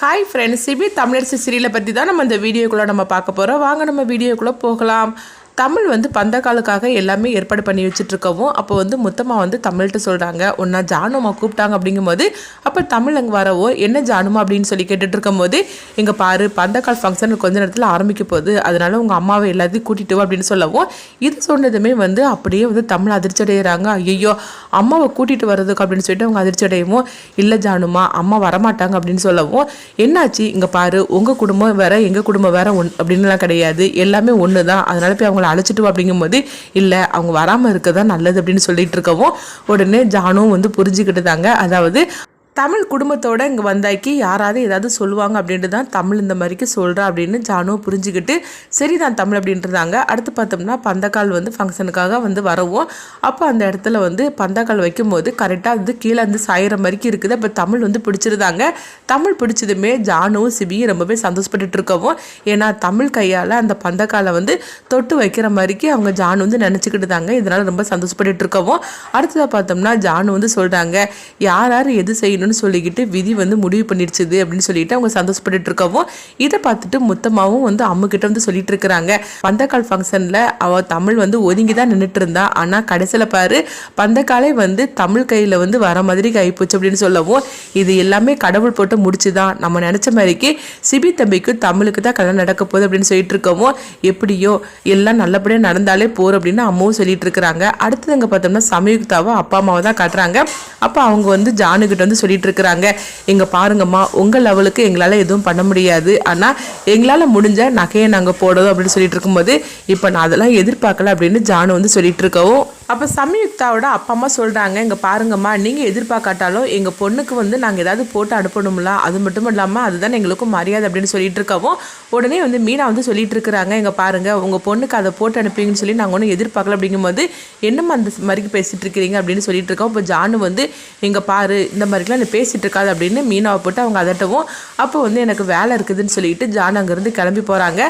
Hi friends CP Tamilarasu சீரியலை பற்றி தான் நம்ம இந்த வீடியோக்குள்ளே நம்ம பார்க்க போகிறோம் வாங்க நம்ம வீடியோக்குள்ளே போகலாம். தமிழ் வந்து பந்தக்காலுக்காக எல்லாமே ஏற்பாடு பண்ணி வச்சுட்ருக்கவும் அப்போ வந்து மொத்தமாக வந்து தமிழ்கிட்ட சொல்கிறாங்க ஒன்றா ஜானுமா கூப்பிட்டாங்க அப்படிங்கும்போது அப்போ தமிழ் அங்கே வரவோ என்ன ஜானுமா அப்படின்னு சொல்லி கேட்டுட்டு இருக்கும்போது இங்கே பாரு பந்தக்கால் ஃபங்க்ஷன் கொஞ்ச நேரத்தில் ஆரம்பிக்க போகுது அதனால உங்கள் அம்மாவை எல்லாத்தையும் கூட்டிட்டு வா அப்படின்னு சொல்லவும் இது சொன்னதுமே வந்து அப்படியே வந்து தமிழ் அதிர்ச்சி அடைகிறாங்க ஐயோ அம்மாவை கூட்டிகிட்டு வர்றதுக்கு அப்படின்னு சொல்லிட்டு அவங்க அதிர்ச்சி அடையவும் இல்லை ஜானுமா அம்மா வரமாட்டாங்க அப்படின்னு சொல்லவும் என்னாச்சு? இங்கே பாரு உங்கள் குடும்பம் வேற எங்கள் குடும்பம் வேற ஒன் அப்படின்லாம் கிடையாது எல்லாமே ஒன்று தான் அதனால போய் அவங்கள அழைச்சிட்டு வா அப்படிங்கும்போது இல்லை அவங்க வராமல் இருக்க தான் நல்லது அப்படின்னு சொல்லிட்டு இருக்கவும் உடனே ஜானும் வந்து புரிஞ்சுக்கிட்டுதாங்க. அதாவது தமிழ் குடும்பத்தோடு இங்கே வந்தாக்கி யாராவது ஏதாவது சொல்லுவாங்க அப்படின்ட்டு தான் தமிழ் இந்த மாதிரிக்கு சொல்கிறா அப்படின்னு ஜானுவை புரிஞ்சுக்கிட்டு சரி தான் தமிழ் அப்படின்றதாங்க அடுத்து பார்த்தோம்னா பந்தக்கால் வந்து ஃபங்க்ஷனுக்காக வந்து வரவும். அப்போ அந்த இடத்துல வந்து பந்தக்கால் வைக்கும்போது கரெக்டாக வந்து கீழே வந்து சாயிற மாதிரிக்கு இருக்குது. அப்போ தமிழ் வந்து பிடிச்சிருந்தாங்க. தமிழ் பிடிச்சதுமே ஜானுவும் சிபியும் ரொம்பவே சந்தோஷப்பட்டுட்டு இருக்கவும் ஏன்னா தமிழ் கையால் அந்த பந்தக்காலை வந்து தொட்டு வைக்கிற மாதிரிக்கு அவங்க ஜானு வந்து நினச்சிக்கிட்டு தாங்க இதனால் ரொம்ப சந்தோஷப்பட்டுட்டு இருக்கவும் அடுத்ததாக பார்த்தோம்னா ஜானு வந்து சொல்கிறாங்க யார் யார் எது செய்யணும் செய்யணும்னு சொல்லிக்கிட்டு விதி வந்து முடிவு பண்ணிடுச்சுது அப்படின்னு சொல்லிட்டு அவங்க சந்தோஷப்பட்டுட்டு இருக்கவும் இதை பார்த்துட்டு மொத்தமாகவும் வந்து அம்முக்கிட்ட வந்து சொல்லிட்டு இருக்கிறாங்க பந்தக்கால் ஃபங்க்ஷனில் அவள் தமிழ் வந்து ஒதுங்கி தான் நின்றுட்டு இருந்தா ஆனால் கடைசியில் பாரு பந்தக்காலே வந்து தமிழ் கையில் வந்து வர மாதிரி கைப்போச்சு அப்படின்னு சொல்லவும் இது எல்லாமே கடவுள் போட்டு முடிச்சு தான் நம்ம நினச்ச மாதிரிக்கு சிபி தம்பிக்கு தமிழுக்கு தான் கல்யாணம் நடக்க போகுது அப்படின்னு சொல்லிட்டு இருக்கவும் எப்படியோ எல்லாம் நல்லபடியாக நடந்தாலே போகிற அப்படின்னு அம்மாவும் சொல்லிட்டு இருக்கிறாங்க அடுத்தது அங்கே பார்த்தோம்னா சமயுக்தாவும் அப்பா அம்மாவை தான் காட்டுறாங்க. அப்போ அவங்க வந்து ஜானுக்கிட்ட வந்து சொல்லிட்டு இருக்கிறாங்க இங்கே பாருங்கம்மா உங்கள் லெவலுக்கு எங்களால் எதுவும் பண்ண முடியாது. ஆனால் எங்களால் முடிஞ்ச நகையை நாங்கள் போடுறோம் அப்படின்னு சொல்லிட்டு இருக்கும்போது இப்போ நான் அதெல்லாம் எதிர்பார்க்கல அப்படின்னு ஜானு வந்து சொல்லிட்டு இருக்கவும் அப்போ சமயுக்தாவோட அப்பா அம்மா சொல்கிறாங்க இங்கே பாருங்கம்மா நீங்கள் எதிர்பார்க்காட்டாலும் எங்கள் பொண்ணுக்கு வந்து நாங்கள் ஏதாவது போட்டு அனுப்பணும்ல அது மட்டும் இல்லாமல் அதுதான் எங்களுக்கும் மரியாதை அப்படின்னு சொல்லிட்டு இருக்கவும் உடனே வந்து மீனா வந்து சொல்லிட்டு இருக்கிறாங்க இங்கே பாருங்க உங்கள் பொண்ணுக்கு அதை போட்டு அனுப்பிங்கன்னு சொல்லி நாங்கள் ஒன்றும் எதிர்பார்க்கல அப்படிங்கும்போது என்னம்மா அந்த மாதிரிக்கு பேசிட்டு இருக்கிறீங்க? அப்படின்னு சொல்லிட்டு இருக்கோம் இப்போ ஜானு வந்து இங்கே பாரு இந்த மாதிரிலாம் நீ பேசிட்டு இருக்காது அப்படின்னு மீனாவை போட்டு அவங்க அதட்டவும் அப்போ வந்து எனக்கு வேலை இருக்குதுன்னு சொல்லிட்டு ஜான் அங்கேருந்து கிளம்பி போகிறாங்க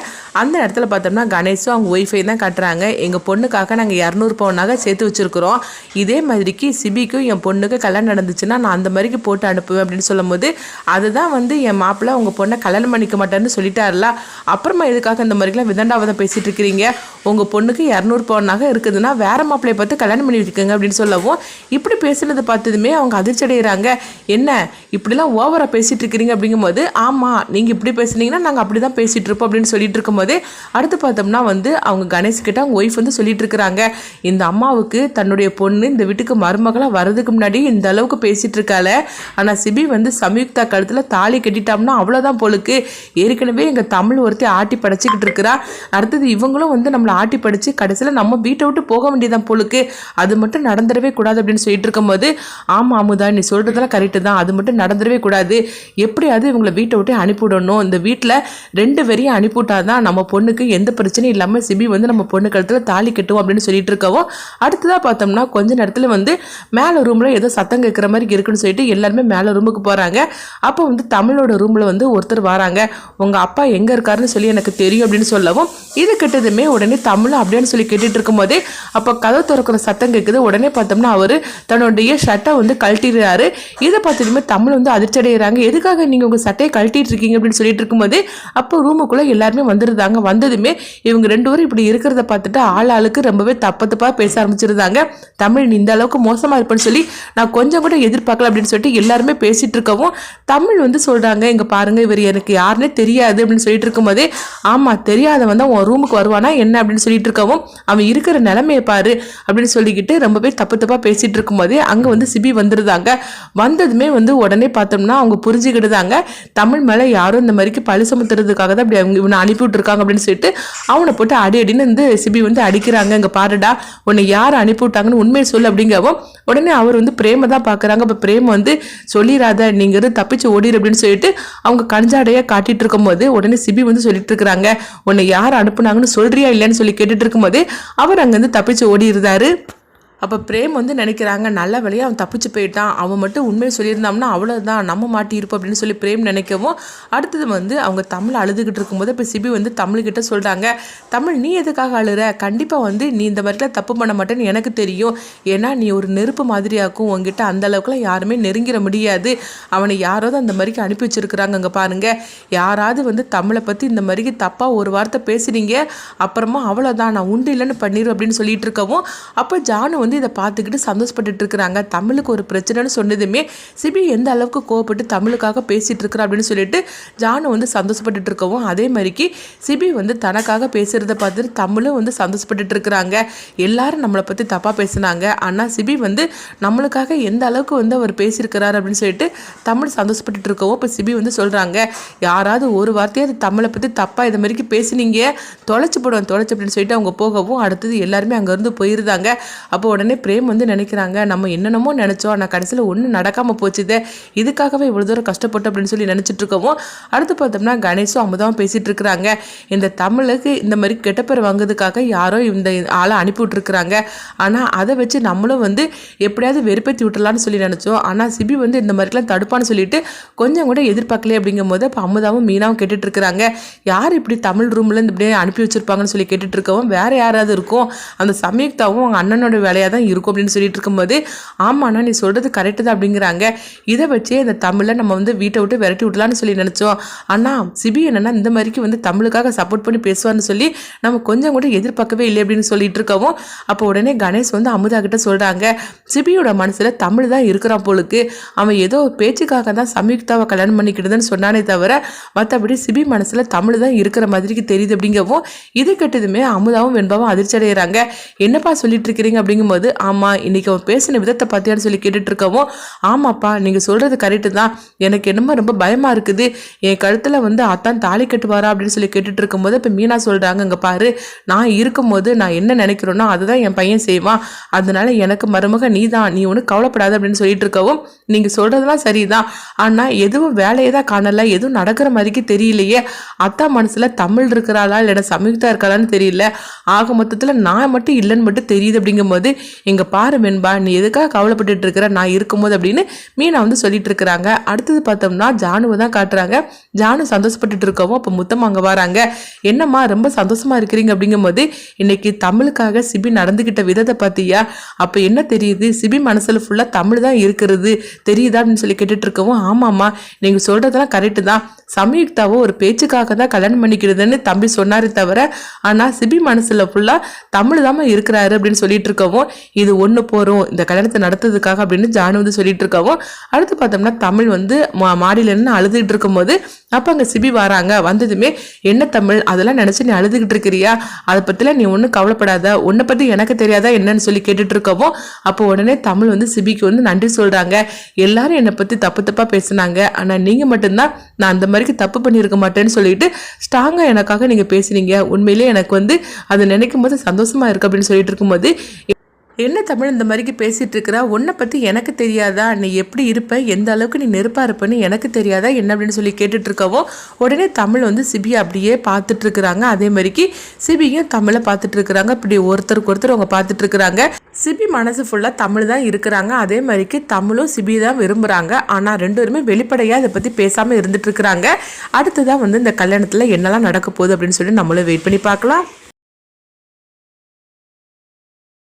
அந்த இடத்துல பார்த்தோம்னா கணேஷும் அவங்க ஒய்ஃபை தான் கட்டுறாங்க. எங்கள் பொண்ணுக்காக நாங்கள் இரநூறு பவுனாக சேர்த்து வச்சுருக்குறோம். இதே மாதிரிக்கு சிபிக்கும் என் பொண்ணுக்கு கல்யாணம் நடந்துச்சுன்னா நான் அந்த மாதிரிக்கு போட்டு அனுப்புவேன் அப்படின்னு சொல்லும்போது அதுதான் வந்து என் மாப்பிள்ளை உங்கள் பொண்ணை கல்யாணம் பண்ணிக்க மாட்டேன்னு சொல்லிட்டாருல. அப்புறமா எதுக்காக இந்த மாதிரிலாம் விதண்டாவதம் பேசிகிட்டு இருக்கிறீங்க? உங்கள் பொண்ணுக்கு இரநூறு பவுனாக இருக்குதுன்னா வேறு மாப்பிள்ளையை பார்த்து கல்யாணம் பண்ணி வச்சுக்கோங்க அப்படின்னு சொல்லவும் இப்படி பேசுனதை பார்த்ததுமே அவங்க அதிர்ச்சி அடைகிறாங்க என்ன? இப்படிலாம் ஓவராக பேசிகிட்டு இருக்கிறீங்க அப்படிங்கும்போது ஆமாம் நீங்கள் இப்படி பேசுனீங்கன்னா நாங்கள் அப்படி தான் பேசிகிட்டு இருப்போம் அப்படின்னு சொல்லிட்டு இருக்கும்போது அடுத்து பார்த்தோம்னா வந்து அவங்க கணேஷ்கிட்ட அவங்க ஒய்ஃப் வந்து சொல்லிட்டு இருக்கிறாங்க. இந்த அம்மாவுக்கு தன்னுடைய பொண்ணு இந்த வீட்டுக்கு மருமகளாக வர்றதுக்கு முன்னாடி இந்த அளவுக்கு பேசிகிட்டு இருக்காள. ஆனால் சிபி வந்து சம்யுக்தா கழுத்தில் தாலி கட்டிட்டோம்னா அவ்வளோதான் போலுக்கு. ஏற்கனவே எங்கள் தமிழ் ஒருத்தி ஆட்டி படைச்சிக்கிட்டு இருக்கிறா. அடுத்தது இவங்களும் வந்து நம்மளை ஆட்டி படித்து கடைசியில் நம்ம வீட்டை விட்டு போக வேண்டியதான் போலுக்கு. அது மட்டும் நடந்துடவே கூடாது அப்படின்னு சொல்லிட்டு இருக்கும்போது ஆமாம் அமுதா நீ சொல்கிறதெல்லாம் கரெக்டு தான். அது மட்டும் நடந்துடவே கூடாது. எப்படியாவது இவங்களை வீட்டை விட்டு அனுப்பிவிடணும். இந்த வீட்டில் ரெண்டு பேரையும் அனுப்பிவிட்டாதான் நம்ம பொண்ணுக்கு எந்த பிரச்சனையும் இல்லாமல் சிபி வந்து நம்ம பொண்ணு கழுத்தில் தாலி கட்டுவோம் அப்படின்னு சொல்லிட்டு இருக்கவோ அடுத்ததாக பார்த்தோம்னா கொஞ்ச நேரத்தில் வந்து மேலே ரூமில் ஏதோ சத்தம் கேட்குற மாதிரி இருக்குன்னு சொல்லிட்டு எல்லாருமே மேலே ரூமுக்கு போகிறாங்க அப்போ வந்து தமிழோட ரூமில் வந்து ஒருத்தர் வராங்க. உங்கள் அப்பா எங்கே இருக்காருன்னு சொல்லி எனக்கு தெரியும் அப்படின்னு சொல்லவும் இது கிட்டதுமே உடனே தமிழ் அப்படின்னு சொல்லி கேட்டுட்டு இருக்கும்போது அப்போ கதவு திறக்கிற சத்தம் கேட்குது உடனே பார்த்தோம்னா அவர் தன்னுடைய ஷர்ட்டை வந்து கழட்டிடுறாரு. இதை பார்த்ததுமே தமிழ் வந்து அதிர்ச்சி அடைகிறாங்க எதுக்காக நீங்கள் உங்கள் சட்டையை கழட்டிட்டு இருக்கீங்க அப்படின்னு சொல்லிட்டு இருக்கும்போது அப்போ ரூமுக்குள்ளே எல்லாருமே வந்துருந்தாங்க வந்ததுமே இவங்க ரெண்டு பேரும் இப்படி இருக்கிறத பார்த்துட்டு ஆள் ஆளுக்கு ரொம்பவே தப்பு தப்பாக பேச ஆரம்பிச்சிருந்தாங்க. தமிழ் இந்த அளவுக்கு மோசமாக இருப்பேன்னு சொல்லி நான் கொஞ்சம் கூட எதிர்பார்க்கல அப்படின்னு சொல்லிட்டு எல்லாருமே பேசிகிட்டு இருக்கவும் தமிழ் வந்து சொல்கிறாங்க இங்கே பாருங்க இவர் எனக்கு யாருன்னே தெரியாது அப்படின்னு சொல்லிட்டு இருக்கும்போதே ஆமாம் தெரியாதவன் தான் உன் ரூமுக்கு வருவானா என்ன? அப்படின்னு சொல்லிட்டு இருக்கவும் அவன் இருக்கிற நிலமையை பாரு அப்படின்னு சொல்லிக்கிட்டு ரொம்பவே தப்பு தப்பாக பேசிகிட்டு இருக்கும்போதே அங்கே வந்து சிபி வந்துருந்தாங்க. வந்ததுமே வந்து உடனே பார்த்தோம்னா அவங்க புரிஞ்சுக்கிட்டுதாங்க தமிழ் மேலே யாரும் இந்த மாதிரிக்கு பழி சுமத்துறதுக்காக தான் அப்படி அவங்க இவனை அனுப்பி விட்டுருக்காங்க அப்படின்னு சொல்லிட்டு அவனை போட்டு அடி அடின்னு வந்து சிபி வந்து அடிக்கிறாங்க. இங்கே பாருடா உன்னை யார் அனுப்பிவிட்டாங்கன்னு உண்மையை சொல்லு அப்படிங்கவும் உடனே அவர் வந்து பிரேம தான் பார்க்குறாங்க. அப்போ பிரேம் வந்து சொல்லிடாத நீங்கள் தப்பிச்சு ஓடிடு அப்படின்னு சொல்லிட்டு அவங்க கஞ்சாடையாக காட்டிட்டு இருக்கும்போது உடனே சிபி வந்து சொல்லிட்டு இருக்கிறாங்க. உன்னை யார் அனுப்புனாங்கன்னு சொல்றியா இல்லைன்னு சொல்லி கேட்டுட்டு இருக்கும்போது அவர் அங்கேருந்து தப்பிச்சு ஓடிடுறாரு அப்போ பிரேம் வந்து நினைக்கிறாங்க நல்ல வழியாக அவன் தப்பிச்சு போயிட்டான் அவன் மட்டும் உண்மையை சொல்லியிருந்தோம்னா அவ்வளோதான் நம்ம மாட்டியிருப்போம் அப்படின்னு சொல்லி பிரேம் நினைக்கவும் அடுத்தது வந்து அவங்க தமிழ் அழுதுகிட்டு இருக்கும்போது இப்போ சிபி வந்து தமிழ்கிட்ட சொல்கிறாங்க தமிழ் நீ எதுக்காக அழுற? கண்டிப்பாக வந்து நீ இந்த மாதிரிலாம் தப்பு பண்ண மாட்டேன்னு எனக்கு தெரியும். ஏன்னா நீ ஒரு நெருப்பு மாதிரியாக்கும். உங்ககிட்ட அந்த அளவுக்குலாம் யாருமே நெருங்கிட முடியாது. அவனை யாராவது அந்த மாதிரிக்கு அனுப்பி வச்சிருக்கிறாங்க அங்கே பாருங்கள் யாராவது வந்து தமிழை பற்றி இந்த மாதிரிக்கு தப்பாக ஒரு வார்த்தை பேசுனீங்க அப்புறமா அவ்வளோதான் நான் உண்டு இல்லைன்னு பண்ணிடுவேன் அப்படின்னு சொல்லிட்டு இருக்கவும் அப்போ ஜானு வந்து இதை பார்த்துக்கிட்டு சந்தோஷப்பட்டுட்டு இருக்கிறாங்க. தமிழுக்கு ஒரு பிரச்சனைன்னு சொன்னதுமே சிபி எந்த அளவுக்கு கோவப்பட்டு தமிழுக்காக பேசிட்டு இருக்கிறா அப்படின்னு சொல்லிட்டு ஜானு வந்து சந்தோஷப்பட்டுட்டு இருக்கவும் அதே மாதிரிக்கு சிபி வந்து தனக்காக பேசுகிறத பார்த்துட்டு தமிழும் வந்து சந்தோஷப்பட்டுட்டு இருக்கிறாங்க. எல்லாரும் நம்மளை பற்றி தப்பாக பேசுனாங்க. ஆனால் சிபி வந்து நம்மளுக்காக எந்த அளவுக்கு வந்து அவர் பேசியிருக்கிறாரு அப்படின்னு சொல்லிட்டு தமிழ் சந்தோஷப்பட்டுட்டு இருக்கவும் இப்போ சிபி வந்து சொல்கிறாங்க யாராவது ஒரு வார்த்தையாவது தமிழை பற்றி தப்பாக இது மாதிரிக்கு பேசுனீங்க தொலைச்சு போடுவேன் தொலைச்சு அப்படின்னு சொல்லிட்டு அவங்க போகவும் அடுத்தது எல்லாருமே அங்கேருந்து போயிருந்தாங்க. அப்போ உடனே பிரேம் வந்து நினைக்கிறாங்க நம்ம என்னென்னமோ நினச்சோம் ஆனால் கடைசியில் ஒன்றும் நடக்காமல் போச்சுதே இதுக்காகவே இவ்வளோ தூரம் கஷ்டப்பட்டு அப்படின்னு சொல்லி நினச்சிட்டு இருக்கவும் அடுத்து பார்த்தோம்னா கணேஷும் அமுதாவும் பேசிகிட்டு இருக்கிறாங்க. இந்த தமிழுக்கு இந்த மாதிரி கெட்ட பேர் வாங்குறதுக்காக யாரோ இந்த ஆளை அனுப்பி விட்ருக்குறாங்க ஆனால் அதை வச்சு நம்மளும் வந்து எப்படியாவது வெறுப்பேற்றி விட்டுலான்னு சொல்லி நினச்சோம். ஆனால் சிபி வந்து இந்த மாதிரிலாம் தடுப்பான்னு சொல்லிட்டு கொஞ்சம் கூட எதிர்பார்க்கலையே அப்படிங்கும்போது இப்போ அமுதாவும் மீனாவும் கேட்டுட்ருக்குறாங்க யார் இப்படி தமிழ் ரூம்லேருந்து இப்படியே அனுப்பி வச்சுருப்பாங்கன்னு சொல்லி கேட்டுட்ருக்கவும் இருக்கவும் யாராவது இருக்கும். அந்த சமயத்தாவும் அவங்க அண்ணனோட வேலையாக தான் இருக்கும் அப்படின்னு சொல்லிட்டு இருக்கும்போது ஆமாண்ணா நீ சொல்கிறது கரெக்டு தான் அப்படிங்கிறாங்க. இதை வச்சே இந்த தமிழை நம்ம வந்து வீட்டை விட்டு விரட்டி விடலான்னு சொல்லி நினச்சோம். ஆனால் சிபி என்னென்னா இந்த மாதிரிக்கு வந்து தமிழுக்காக சப்போர்ட் பண்ணி பேசுவான்னு சொல்லி நம்ம கொஞ்சம் கூட எதிர்பார்க்கவே இல்லை அப்படின்னு சொல்லிட்டு இருக்கவும் அப்போ உடனே கணேஷ் வந்து அமுதா கிட்ட சொல்கிறாங்க சிபியோட மனசில் தமிழ் தான் இருக்கிறான் போலுக்கு. அவன் ஏதோ பேச்சுக்காக தான் சம்யுக்தாவை கல்யாணம் பண்ணிக்கிடுதுன்னு சொன்னானே தவிர மற்றபடி சிபி மனசில் தமிழ் தான் இருக்கிற மாதிரிக்கு தெரியுது அப்படிங்கவும் இது கெட்டதுமே அமுதாவும் வெண்பாவும் அதிர்ச்சி அடைகிறாங்க என்னப்பா சொல்லிட்டு இருக்கிறீங்க அப்படிங்கும்போது ஆமாம் இன்றைக்கி அவன் பேசின விதத்தை பார்த்தியான்னு சொல்லி கேட்டுட்டு இருக்கவும் ஆமாப்பா நீங்கள் சொல்கிறது கரெக்டு தான். எனக்கு என்னமோ ரொம்ப பயமாக இருக்குது. என் கழுத்தில் வந்து அத்தான் தாலி கட்டுவாரா அப்படின்னு சொல்லி கேட்டுட்டு இருக்கும்போது இப்போ மீனா சொல்கிறாங்க இங்கே பாரு நான் இருக்கும்போது நான் என்ன நினைக்கிறேனோ அதுதான் என் பையன் செய்வான். அதனால எனக்கு மருமக நீ தான் நீ ஒன்றும் கவலைப்படாத அப்படின்னு சொல்லிட்டு இருக்கவும் நீங்கள் சொல்கிறதெல்லாம் சரிதான். ஆனால் எதுவும் வேலையை தான் காணல எதுவும் நடக்கிற மாதிரிக்கு தெரியலையே. அத்தா மனசில் தமிழ் இருக்கிறாளா இல்லை சமயுக்தா இருக்காளான்னு தெரியல. ஆக மொத்தத்தில் நான் மட்டும் இல்லைன்னு மட்டும் தெரியுது அப்படிங்கும்போது இங்கே பாரு வெண்பா நீ எதுக்காக கவலைப்பட்டுட்டு இருக்கிற? நான் இருக்கும்போது அப்படின்னு மீனா வந்து சொல்லிட்டு இருக்கிறாங்க. அடுத்தது பார்த்தோம்னா ஜானுவை தான் காட்டுறாங்க. ஜானு சந்தோஷப்பட்டுட்டு இருக்கவும் அப்போ முத்தம் அங்கே வராங்க. என்னம்மா ரொம்ப சந்தோஷமா இருக்கிறீங்க அப்படிங்கும்போது இன்னைக்கு தமிழுக்காக சிபி நடந்துக்கிட்ட விதத்தை பார்த்தியா? அப்போ என்ன தெரியுது? சிபி மனசில் ஃபுல்லாக தமிழ் தான் இருக்கிறது. தெரியுதா அப்படின்னு சொல்லி கேட்டுட்டு இருக்கவும் ஆமாம்மா நீங்கள் சொல்கிறதெல்லாம் கரெக்டு தான். சமயுக்தாவோ ஒரு பேச்சுக்காக தான் கல்யாணம் பண்ணிக்கிறதுன்னு தம்பி சொன்னாரே தவிர ஆனால் சிபி மனசில் ஃபுல்லாக தமிழ் தாம இருக்கிறாரு அப்படின்னு சொல்லிட்டு இருக்கவும் இது ஒன்று போகிறோம் இந்த கல்யாணத்தை நடத்துறதுக்காக அப்படின்னு ஜானு வந்து சொல்லிட்டு இருக்கவும் அடுத்து பார்த்தோம்னா தமிழ் வந்து மா மாடியில அழுதுகிட்டு இருக்கும்போது அப்போ அங்கே சிபி வராங்க. வந்ததுமே என்ன தமிழ்? அதெல்லாம் நினச்சி நீ அழுதுகிட்டு இருக்கிறியா? அதை பற்றிலாம் நீ ஒன்றும் கவலைப்படாத. உன்னை பற்றி எனக்கு தெரியாதா என்னன்னு சொல்லி கேட்டுட்டு இருக்கவும் அப்போ உடனே தமிழ் வந்து சிபிக்கு வந்து நன்றி சொல்கிறாங்க எல்லாரும் என்னை பற்றி தப்பு தப்பாக பேசுனாங்க. ஆனால் நீங்கள் மட்டும்தான் நான் அந்த மாதிரிக்கு தப்பு பண்ணியிருக்க மாட்டேன்னு சொல்லிட்டு ஸ்ட்ராங்காக எனக்காக நீங்கள் பேசுனீங்க. உண்மையிலேயே எனக்கு வந்து அதை நினைக்கும் போது சந்தோஷமாக இருக்கு அப்படின்னு சொல்லிட்டு இருக்கும்போது என்ன தமிழ் இந்த மாதிரிக்கு பேசிகிட்டு இருக்கிறா? உன்னை பற்றி எனக்கு தெரியாதா? நீ எப்படி இருப்ப? எந்த அளவுக்கு நீ நெருப்பாக இருப்பன்னு எனக்கு தெரியாதா? என்ன அப்படின்னு சொல்லி கேட்டுட்ருக்கவோ உடனே தமிழ் வந்து சிபி அப்படியே பார்த்துட்ருக்குறாங்க அதே மாதிரிக்கு சிபியும் தமிழை பார்த்துட்ருக்குறாங்க இப்படி ஒருத்தருக்கு ஒருத்தர் அவங்க பார்த்துட்ருக்குறாங்க சிபி மனசு ஃபுல்லாக தமிழ் தான் இருக்கிறாங்க. அதே மாதிரிக்கு தமிழும் சிபி தான் விரும்புகிறாங்க ஆனால் ரெண்டு பேருமே வெளிப்படையாக இதை பற்றி பேசாமல் இருந்துட்டு இருக்கிறாங்க. அடுத்ததான் வந்து இந்த கல்யாணத்தில் என்னெல்லாம் நடக்க போகுது அப்படின்னு சொல்லி நம்மளும் வெயிட் பண்ணி பார்க்கலாம்.